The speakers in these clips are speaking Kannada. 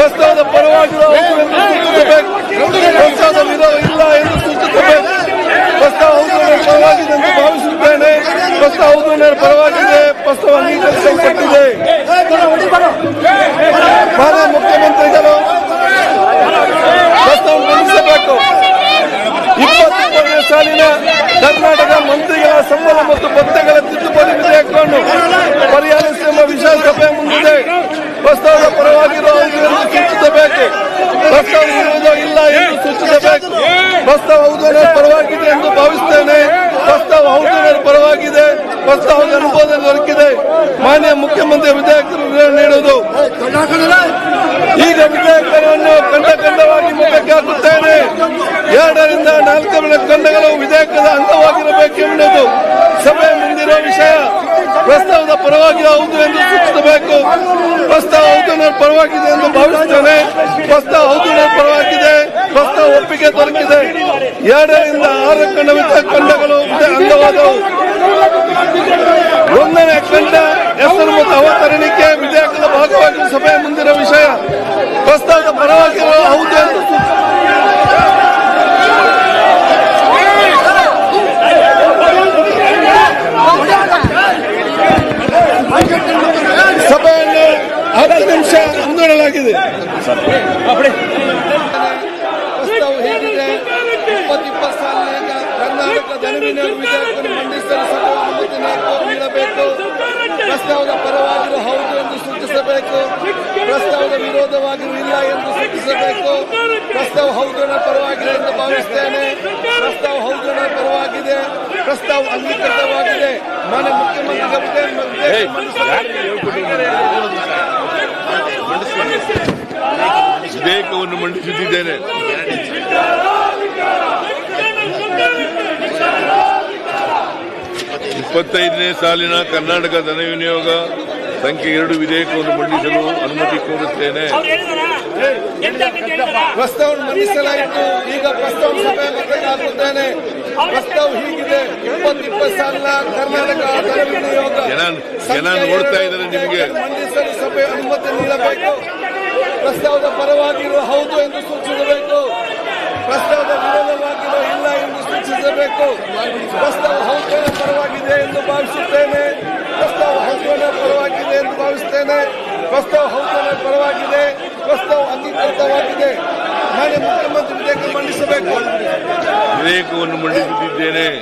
ಪ್ರಸ್ತಾವದ ಪರವಾಗಿರೋ ಸೂಚಿಸಬೇಕು ಪ್ರಸ್ತಾವದ ವಿರೋಧ ಇಲ್ಲ ಎಂದು ಸೂಚಿಸಬೇಕು? ಪ್ರಸ್ತಾವ ಪರವಾಗಿದೆ ಎಂದು ಭಾವಿಸುತ್ತೇನೆ. ಪ್ರಸ್ತಾವ ಪರವಾಗಿದೆ ಪ್ರಸ್ತಾವ ಅಂಗೀಕರಿಸಲ್ಪಟ್ಟಿದೆ ಮಾನ್ಯ ಮುಖ್ಯಮಂತ್ರಿಗಳು ಪ್ರಸ್ತಾವ ಮಂಡಿಸಬೇಕು ಇಪ್ಪತ್ತೊಂದನೇ ಸಾಲಿನ ಕರ್ನಾಟಕ ಮಂತ್ರಿಗಳ ಸಂಬಳ ಮತ್ತು ಭತ್ತೆಗಳ ತಿದ್ದುಪಡಿ ವಿಧೇಯಕವನ್ನು ಪರಿಹರಿಸುವ ವಿಶೇಷ ಸಭೆ ಮುಂದಿದೆ ಪ್ರಸ್ತಾವದ ಪರವಾಗಿರುವ ಸೂಚಿಸಬೇಕು ಪ್ರಸ್ತಾವ ಇರುವುದೋ ಇಲ್ಲ ಎಂದು ಸೂಚಿಸಬೇಕು ಪ್ರಸ್ತಾವ ಹೌದು ಪರವಾಗಿದೆ ಎಂದು ಭಾವಿಸುತ್ತೇನೆ ಪ್ರಸ್ತಾವ ಹೌದು ಪರವಾಗಿದೆ. ಪ್ರಸ್ತಾವದ ಅನುಮೋದನೆ ದೊರಕಿದೆ. ಮಾನ್ಯ ಮುಖ್ಯಮಂತ್ರಿ ವಿಧೇಯಕರು ನೀಡುವುದು. ಈಗ ವಿಧೇಯಕವನ್ನು ಖಂಡ ಖಂಡವಾಗಿ ಮುಖಕ್ಕೆ ಹಾಕುತ್ತೇನೆ. ಎರಡರಿಂದ ನಾಲ್ಕು ಖಂಡಗಳು ವಿಧೇಯಕದ ಅಂಗವಾಗಿರಬೇಕೆಂಬುದು ಸಭೆ ಮುಂದಿರುವ ವಿಷಯ. ಪ್ರಸ್ತಾವದ ಪರವಾಗಿ ಹೌದು ಎಂದು ಸೂಚಿಸಬೇಕು ಪ್ರಸ್ತಾವ ಹೌದು ಪರವಾಗಿದೆ ಎಂದು ಭಾವಿಸುತ್ತೇನೆ. ಪ್ರಸ್ತಾವ ಹೌದು ಪರವಾಗಿದೆ. ಪ್ರಸ್ತಾವ ಒಪ್ಪಿಗೆ ದೊರಕಿದೆ. ಎರಡರಿಂದ ಆರು ಕಂಡ ವಿಧ- ಖಂಡಗಳು ವಿಧ- ಅಂಗವಾದವು ಒಂದನೇ ಖಂಡ ಹೆಸರು ಮತ್ತು ಅವತರಣಿಕೆ ವಿಧೇಯಕದ ಭಾಗವಾಗಿ ಸಭೆ ಮುಂದಿರುವ ವಿಷಯ ಪ್ರಸ್ತಾವದ ಪರವಾಗಿರುವ ಹೌದು ಎಂದು ಸೂಚಿಸಿದೆ. ಸಭೆಯನ್ನು ಹತ್ತು ನಿಮಿಷ ಮುಂದೂಡಲಾಗಿದೆ ಪ್ರಸ್ತಾವ ಹೇಗಿದೆ ಇಪ್ಪತ್ತು ಇಪ್ಪತ್ತು ಸಾಲಿನ ಕರ್ನಾಟಕ ಧನವಿನಿಯೋಗ ವಿಧೇಯಕವನ್ನು ಮಂಡಿಸಲು ಸಭೆ ಅನುಮತಿ ನೀಡು- ನೀಡಬೇಕು ಪ್ರಸ್ತಾವದ ಪರವಾಗಿರು ಹೌದು ಎಂದು ಸೂಚಿಸಬೇಕು ಪ್ರಸ್ತಾವದ ವಿರೋಧವಾಗಿರು ಇಲ್ಲ ಎಂದು ಸೂಚಿಸಬೇಕು ಪ್ರಸ್ತಾವ ಹೌದು ನನ್ನ ಪರವಾಗಿದೆ ಎಂದು ಭಾವಿಸುತ್ತೇನೆ ಪ್ರಸ್ತಾವ ಹೌದು ಪರವಾಗಿದೆ ಪ್ರಸ್ತಾವ ಅಂಗೀಕೃತವಾಗಿದೆ ಮಾನ್ಯ ಮುಖ್ಯಮಂತ್ರಿಗಳ ವಿಧೇಯಕವನ್ನು ಮಂಡಿಸುತ್ತಿದ್ದೇನೆ. ಇಪ್ಪತ್ತೈದನೇ ಸಾಲಿನ ಕರ್ನಾಟಕ ಧನ ವಿನಿಯೋಗ ಸಂಖ್ಯೆ ಎರಡು ವಿಧೇಯಕವನ್ನು ಮಂಡಿಸಲು ಅನುಮತಿ ಕೋರುತ್ತೇನೆ. ಪ್ರಸ್ತಾವ ಮಂಡಿಸಲಾಯಿತು. ಈಗ ಪ್ರಸ್ತಾವ ಸಭೆ ಮತ್ತೆ ಹಾಕುತ್ತೇನೆ ಪ್ರಸ್ತಾವ ಹೀಗಿದೆ. ಇಪ್ಪತ್ತು ಇಪ್ಪತ್ತು ಸಾಲಿನ ಕರ್ನಾಟಕ ಧನ ವಿನಿಯೋಗ ಜನ ಜನ ನೋಡ್ತಾ ಇದ್ದಾರೆ ನಿಮಗೆ. ಮಂಡಿಸಲು ಸಭೆ ಅನುಮತಿ ನೀಡಬೇಕು. ಪ್ರಸ್ತಾವದ ಪರವಾಗಿರುವ ಹೌದು ಎಂದು ಸೂಚಿಸಬೇಕು. ಪ್ರಸ್ತಾವದ ವಿರೋಧವಾಗಿರುವ ಇಲ್ಲ ಎಂದು ಸೂಚಿಸಬೇಕು. ಪ್ರಸ್ತಾವ ಹೌದನ ಪರವಾಗಿದೆ ಎಂದು ಭಾವಿಸುತ್ತೇನೆ. ಪ್ರಸ್ತಾವ ಹೌದನ ಪರವಾಗಿದೆ ಎಂದು ಭಾವಿಸುತ್ತೇನೆ. ಪ್ರಸ್ತಾವ ಹೌದನ ಪರವಾಗಿದೆ. ಪ್ರಸ್ತಾವ ಅಂಗೀಕೃತವಾಗಿದೆ. ನಾನು ಮುಖ್ಯಮಂತ್ರಿ ವಿಧೇಯಕ ಮಂಡಿಸಬೇಕು. ವಿಧೇಯಕವನ್ನು ಮಂಡಿಸುತ್ತಿದ್ದೇನೆ.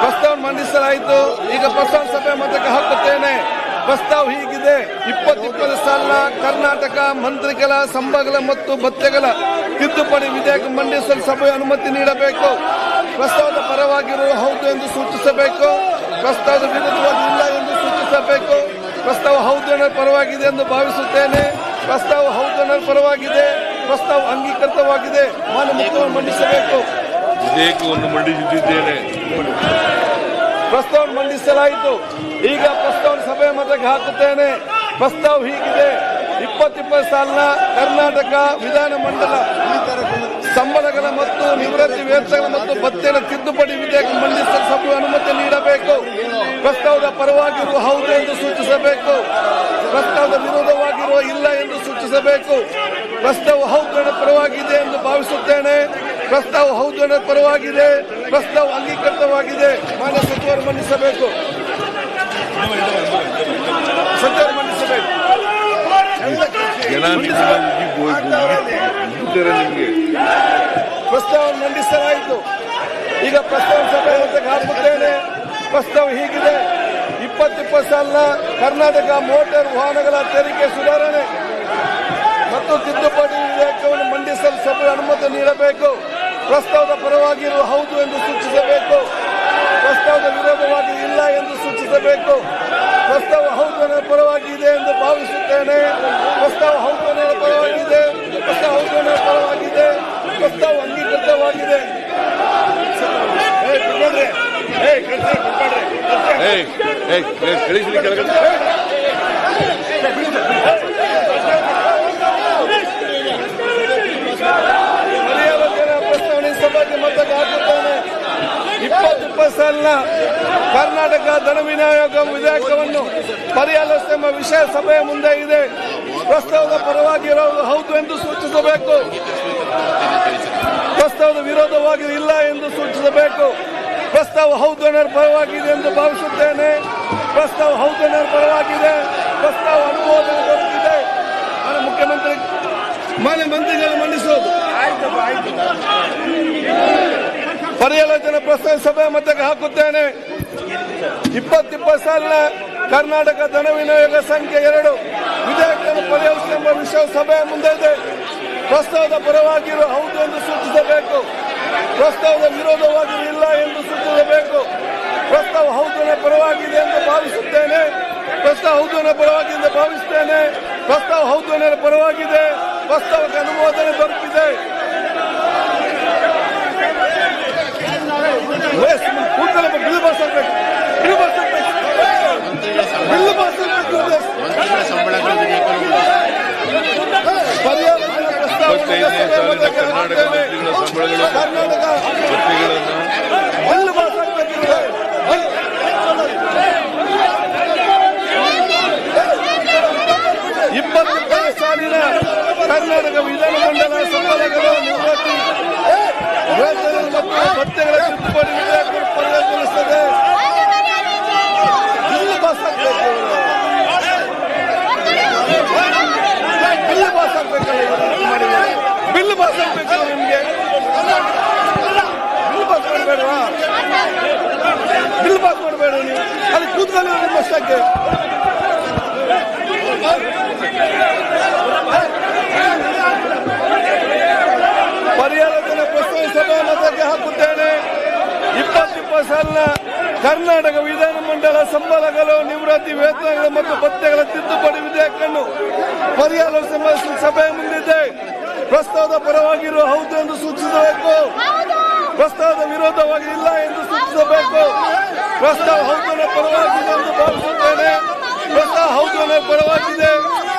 ಪ್ರಸ್ತಾವ ಮಂಡಿಸಲಾಯಿತು. ಈಗ ಪ್ರಸ್ತಾವ ಸಭೆ ಮತಕ್ಕೆ ಹಾಕುತ್ತೇನೆ. ಪ್ರಸ್ತಾವ ಹೀಗಿದೆ. ಇಪ್ಪತ್ತಿಪ್ಪತ್ತು ಸಾಲ ಕರ್ನಾಟಕ, ಮಂತ್ರಿಗಳ ಸಂಬಗಳ ಮತ್ತು ಭತ್ಯೆಗಳ ತಿದ್ದುಪಡಿ ವಿಧೇಯಕ ಮಂಡಿಸಲು ಸಭೆ ಅನುಮತಿ ನೀಡಬೇಕು. ಪ್ರಸ್ತಾವದ ಪರವಾಗಿರುವ ಹೌದು ಎಂದು ಸೂಚಿಸಬೇಕು. ಪ್ರಸ್ತಾವದ ವಿರುದ್ಧವಾಗಿ ಇಲ್ಲ ಎಂದು ಸೂಚಿಸಬೇಕು. ಪ್ರಸ್ತಾವ ಹೌದು ನನ್ನ ಪರವಾಗಿದೆ ಎಂದು ಭಾವಿಸುತ್ತೇನೆ. ಪ್ರಸ್ತಾವ ಹೌದು ನನ್ನ ಪರವಾಗಿದೆ. ಪ್ರಸ್ತಾವ ಅಂಗೀಕೃತವಾಗಿದೆ. ಮಾನ್ಯ ಮುಖ್ಯಮಂತ್ರಿ ಮಂಡಿಸಬೇಕು. ವಿಧೇಯಕವನ್ನು ಮಂಡಿಸುತ್ತಿದ್ದೇನೆ ಪ್ರಸ್ತಾವ ಮಂಡಿಸಲಾಯಿತು. ಈಗ ಪ್ರಸ್ತಾವ ಸಭೆ ಮತಕ್ಕೆ ಹಾಕುತ್ತೇನೆ. ಪ್ರಸ್ತಾವ ಹೀಗಿದೆ. ಇಪ್ಪತ್ತಿಪ್ಪತ್ತು ಸಾಲಿನ ಕರ್ನಾಟಕ ವಿಧಾನ ಮಂಡಲ ಸಂಬಳಗಳ ಮತ್ತು ನಿವೃತ್ತಿ ವೇತನಗಳ ಮತ್ತು ಭತ್ಯೆನ ತಿದ್ದುಪಡಿ ವಿಧೇಯಕ ಮಂಡಿಸಲು ಸಭೆ ಅನುಮತಿ ನೀಡಬೇಕು. ಪ್ರಸ್ತಾವದ ಪರವಾಗಿರುವ ಹೌದು ಎಂದು ಸೂಚಿಸಬೇಕು. ಪ್ರಸ್ತಾವದ ವಿರೋಧವಾಗಿರುವ ಇಲ್ಲ ಎಂದು ಸೂಚಿಸಬೇಕು. ಪ್ರಸ್ತಾವ ಹೌದು ಪರವಾಗಿದೆ ಎಂದು ಭಾವಿಸುತ್ತೇನೆ. ಪ್ರಸ್ತಾವ ಹೌದು ಅನ್ನೋ ಪರವಾಗಿದೆ. ಪ್ರಸ್ತಾವ ಅಂಗೀಕೃತವಾಗಿದೆ. ಮಾನ್ಯ ಸಚಿವರು ಸಚಿವರು ಮಂಡಿಸಬೇಕು ಪ್ರಸ್ತಾವ ಮಂಡಿಸಲಾಯಿತು. ಈಗ ಪ್ರಸ್ತಾವ ಸಭೆ ಹಾಕುತ್ತೇನೆ ಪ್ರಸ್ತಾವ ಹೀಗಿದೆ. ಇಪ್ಪತ್ತಿಪ್ಪತ್ತು ಸಾಲಿನ ಕರ್ನಾಟಕ ಮೋಟಾರ್ ವಾಹನಗಳ ತೆರಿಗೆ ಸುಧಾರಣೆ. ಮತ್ತು ತಿದ್ದುಪಡಿ ವಿಧೇಯಕವನ್ನು ಮಂಡಿಸಲು ಸಭೆ ಅನುಮತಿ ನೀಡಬೇಕು. ಪ್ರಸ್ತಾವದ ಪರವಾಗಿರುವ ಹೌದು ಎಂದು ಸೂಚಿಸಬೇಕು. ಪ್ರಸ್ತಾವದ ವಿರೋಧವಾಗಿ ಇಲ್ಲ ಎಂದು ಸೂಚಿಸಬೇಕು. ಪ್ರಸ್ತಾವ ಹೌದು ನನ್ನ ಪರವಾಗಿದೆ ಎಂದು ಭಾವಿಸುತ್ತೇನೆ. ಪ್ರಸ್ತಾವ ಹೌದು ನನ್ನ ಪರವಾಗಿದೆ ಪ್ರಸ್ತಾವ ಹೌದು ನನ್ನ ಪರವಾಗಿದೆ ಪ್ರಸ್ತಾವ ಅಂಗೀಕೃತವಾಗಿದೆ. ಏಯ್ ಏಯ್ ಸಾಲಿನ ಕರ್ನಾಟಕ ಧನ ವಿನಿಯೋಗ ವಿಧೇಯಕವನ್ನು ಪರಿಹಾರಿಸುವ ವಿಷಯ ಸಭೆಯ ಮುಂದೆ ಇದೆ. ಪ್ರಸ್ತಾವದ ಪರವಾಗಿರೋದು ಹೌದು ಎಂದು ಸೂಚಿಸಬೇಕು. ಪ್ರಸ್ತಾವದ ವಿರೋಧವಾಗಿ ಇಲ್ಲ ಎಂದು ಸೂಚಿಸಬೇಕು. ಪ್ರಸ್ತಾವ ಹೌದು ಅನ್ನೋರ ಪರವಾಗಿದೆ ಎಂದು ಭಾವಿಸುತ್ತೇನೆ. ಪ್ರಸ್ತಾವ ಹೌದು ಪರವಾಗಿದೆ. ಪ್ರಸ್ತಾವ ಅನುಮೋದನೆ ದೊರಕಿದೆ ಮುಖ್ಯಮಂತ್ರಿ, ಮಾನ್ಯ ಮಂತ್ರಿಗಳು ಮಂಡಿಸೋದು ಪರ್ಯಾಲೋಚನೆ ಪ್ರಸ್ತಾವ ಸಭೆ ಮತಕ್ಕೆ ಹಾಕುತ್ತೇನೆ. ಇಪ್ಪತ್ತಿಪ್ಪತ್ತು ಸಾಲಿನ ಕರ್ನಾಟಕ ಧನ ವಿನಿಯೋಗ ಸಂಖ್ಯೆ ಎರಡು, ವಿಧೇಯಕವನ್ನು ಪರಿಹರಿಸುವ ವಿಷಯ ಸಭೆ ಮುಂದೆ ಇದೆ. ಪ್ರಸ್ತಾವದ ಪರವಾಗಿರುವ ಹೌದು ಎಂದು ಸೂಚಿಸಬೇಕು. ಪ್ರಸ್ತಾವದ ವಿರೋಧವಾಗಿರುವ ಇಲ್ಲ ಎಂದು ಸೂಚಿಸಬೇಕು. ಪ್ರಸ್ತಾವ ಹೌದನ ಪರವಾಗಿದೆ ಎಂದು ಭಾವಿಸುತ್ತೇನೆ. ಪ್ರಸ್ತಾವ ಹೌದನ ಪರವಾಗಿದೆ ಎಂದು ಭಾವಿಸುತ್ತೇನೆ. ಪ್ರಸ್ತಾವ ಹೌದನ ಪರವಾಗಿದೆ. ಪ್ರಸ್ತಾವಕ್ಕೆ ಅನುಮೋದನೆ ದೊರಕಿದೆ. ಬಿಲ್ ಪಾಸ್ ಆಗ್ಬೇಕು ಬಿಲ್ ಪಾಸ್ ಆಗ್ಬೇಕು ಬಿಲ್ ಪಾಸ್ ಆಗ್ಬೇಕು ಮಂತ್ರಿಗಳ ಸಂಬಳಗಳ ವಿಧೇಯಕವನ್ನು ಪರ್ಯಾಲೋಚನಾ ಪ್ರಸ್ತಾವ ಇಪ್ಪತ್ತೈದನೇ ಸಾಲಿನ ಕರ್ನಾಟಕ ಮಂತ್ರಿಗಳ ಸಂಬಳಗಳು ಕರ್ನಾಟಕ ಭತ್ಯೆಗಳನ್ನು ಬಿಲ್ ಪಾಸ್ ಆಗ್ಬೇಕಿದೆ ಇಪ್ಪತ್ತೊಂದನೇ ಸಾಲಿನ ಕರ್ನಾಟಕ ವಿಧಾನಮಂಡಲ ಸಂಬಳಗಳು ನಿವೃತ್ತಿ ವೇತನ ಮತ್ತು ಭತ್ಯೆಗಳ ತಿದ್ದುಪಡಿ ವಿಧೇಯಕ ಪರಿಗಣಿಸುತ್ತದೆ ಬಿಲ್ ಪಾಸ್ ಆಗ್ಬೇಕು ಬಿಲ್ ಪಾಸ್ ಆಗ್ಬೇಕಲ್ಲ ಇವರು ಮಾಡಿದ್ದಾರೆ. ಬಿಲ್ ಪಾಸ್ ಆಗ್ಬೇಕಲ್ಲ ನಿಮ್ಗೆ ಬಿಲ್ ಪಾಸ್ ಮಾಡಬೇಡವಾ ಬಿಲ್ ಪಾಸ್ ಮಾಡಬೇಡ ನೀವು. ಅಲ್ಲಿ ಕೂತ್ಕೊಂಡು ನಿಮ್ಮ ಅಷ್ಟಕ್ಕೆ ಸಭಾ ಮತಕ್ಕೆ ಹಾಕುತ್ತೇನೆ. ಇಪ್ಪತ್ತಿಪ್ಪತ್ತು ಸಾಲಿನ ಕರ್ನಾಟಕ ವಿಧಾನಮಂಡಲ ಸಂಬಳಗಳು, ನಿವೃತ್ತಿ ವೇತನಗಳು ಮತ್ತು ಭತ್ಯೆಗಳ ತಿದ್ದುಪಡಿ ವಿಧೇಯಕವನ್ನು ಪರ್ಯಾಲೋಚನೆ ಸಭೆಯ ಮುಂದಿದೆ. ಪ್ರಸ್ತಾವದ ಪರವಾಗಿರುವ ಹೌದು ಎಂದು ಸೂಚಿಸಬೇಕು. ಪ್ರಸ್ತಾವದ ವಿರೋಧವಾಗಿ ಇಲ್ಲ ಎಂದು ಸೂಚಿಸಬೇಕು. ಪ್ರಸ್ತಾವ ಹೌದನ ಪರವಾಗಿದೆ ಎಂದು ಭಾವಿಸುತ್ತೇನೆ. ಪ್ರಸ್ತಾವ ಹೌದನ ಪರವಾಗಿದೆ.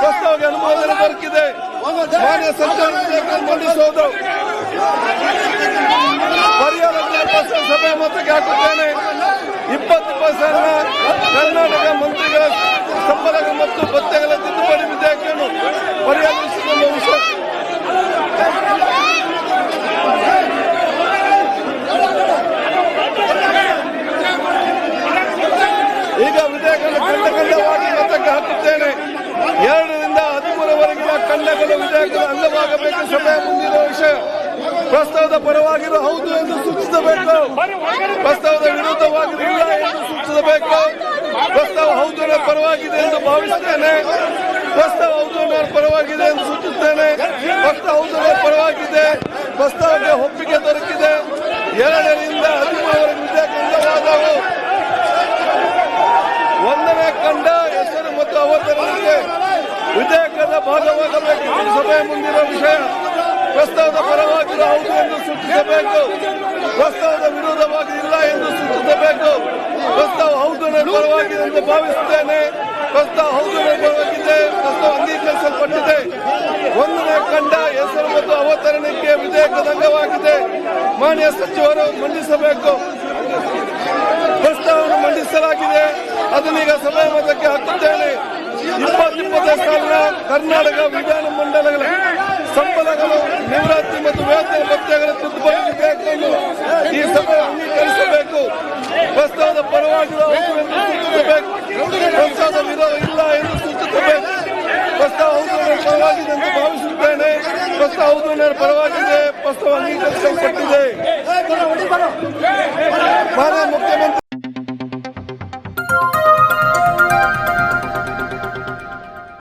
ಪ್ರಸ್ತಾವಕ್ಕೆ ಅನುಮೋದನೆ ದೊರಕಿದೆ. ಸಭೆ ಮತಕ್ಕೆ ಹಾಕುತ್ತೇನೆ. ಇಪ್ಪತ್ತು ಪರ್ಸೆಂಟ್ನ ಕರ್ನಾಟಕ ಮಂತ್ರಿಗಳ ಸಂಬಳಗಳು ಮತ್ತು ಭತ್ಯೆಗಳ ತಿದ್ದುಪಡಿ ವಿಧೇಯಕವನ್ನು ಪರ್ಯಾಲೋಚಿಸಿದ ವಿಷಯ ಈಗ ವಿಧೇಯಕವನ್ನು ಖಂಡ ಖಂಡವಾಗಿ ಮತಕ್ಕೆ ಹಾಕುತ್ತೇನೆ ಎರಡರಿಂದ ಹದಿಮೂರವರೆಗಿನ ಖಂಡಗಳು ವಿಧೇಯಕದ ಅಂಗವಾಗಬೇಕು. ಸಭೆಯ ಮುಂದಿರುವ ವಿಷಯ ಪ್ರಸ್ತಾವದ ಪರವಾಗಿರೋ ಹೌದು ಎಂದು ಸೂಚಿಸಬೇಕು. ಪ್ರಸ್ತಾವದ ವಿರುದ್ಧವಾಗಿರಲಿಲ್ಲ ಎಂದು ಸೂಚಿಸಬೇಕು. ಪ್ರಸ್ತಾವ ಹೌದು ಪರವಾಗಿದೆ ಎಂದು ಭಾವಿಸುತ್ತೇನೆ ಪ್ರಸ್ತಾವ ಹೌದು ಪರವಾಗಿದೆ ಎಂದು ಸೂಚಿಸುತ್ತೇನೆ ಪ್ರಸ್ತಾವ ಹೌದು ಪರವಾಗಿದೆ. ಪ್ರಸ್ತಾವಕ್ಕೆ ಒಪ್ಪಿಗೆ ದೊರಕಿದೆ. ಎರಡರಿಂದ ಹದಿಮೂರವರೆಗೆ ವಿಧೇಯಕ ಒಂದನೇ ಕಂಡ ಹೆಸರು ಮತ್ತು ಅವತರಣಿಕೆ ವಿಧೇಯಕದ ಭಾಗವಾಗಬೇಕು. ಸಭೆ ಸಭೆಯ ಮುಂದಿರುವ ವಿಷಯ. ಪ್ರಸ್ತಾವದ ಪರವಾಗಿ ಹೌದು ಎಂದು ಸೂಚಿಸಬೇಕು. ಪ್ರಸ್ತಾವದ ವಿರೋಧವಾಗಿ ಇಲ್ಲ ಎಂದು ಸೂಚಿಸಬೇಕು. ಪ್ರಸ್ತಾವ ಹೌದು ಪರವಾಗಿದೆ ಎಂದು ಭಾವಿಸುತ್ತೇನೆ. ಪ್ರಸ್ತಾವ ಹೌದು ಪರವಾಗಿದೆ ಪ್ರಸ್ತಾವ ಅಂಗೀಕರಿಸಲ್ಪಟ್ಟಿದೆ. ಒಂದನೇ ಕಂಡ ಹೆಸರು ಮತ್ತು ಅವತರಣಕ್ಕೆ ವಿಧೇಯಕದ ಅಂಗವಾಗಿದೆ. ಮಾನ್ಯ ಸಚಿವರು ಮಂಡಿಸಬೇಕು. ಪ್ರಸ್ತಾವವನ್ನು ಮಂಡಿಸಲಾಗಿದೆ. ಅದನ್ನೀಗ ಸಭೆ ಮತಕ್ಕೆ ಹಾಕುತ್ತೇನೆ. ಇಪ್ಪತ್ತಿಪ್ಪತ್ತನೇ ಸಾವಿರ ಕರ್ನಾಟಕ ವಿಧಾನ ಮಂಡಲಗಳ ಸಂಬಳಗಳು ನಿವೃತ್ತಿ ಮತ್ತು ವೇತನ ಭತ್ಯೆಗಳ ತಿದ್ದುಪಡಿ ಬೇಕು ಈ ಸಭೆ ಅಂಗೀಕರಿಸಬೇಕು. ಪ್ರಸ್ತಾವದ ಪರವಾಗಿ ಸೂಚಿಸಬೇಕು. ಪ್ರಸ್ತಾವದ ವಿರೋಧ ಇಲ್ಲ ಎಂದು ಸೂಚಿಸಬೇಕು. ಪ್ರಸ್ತಾವ ಪರವಾಗಿದೆ ಎಂದು ಭಾವಿಸುತ್ತೇನೆ. ಪ್ರಸ್ತಾವ ನನ್ನ ಪರವಾಗಿದೆ ಪ್ರಸ್ತಾವ ಅಂಗೀಕರಿಸಲ್ಪಟ್ಟಿದೆ. ಮಾನ್ಯ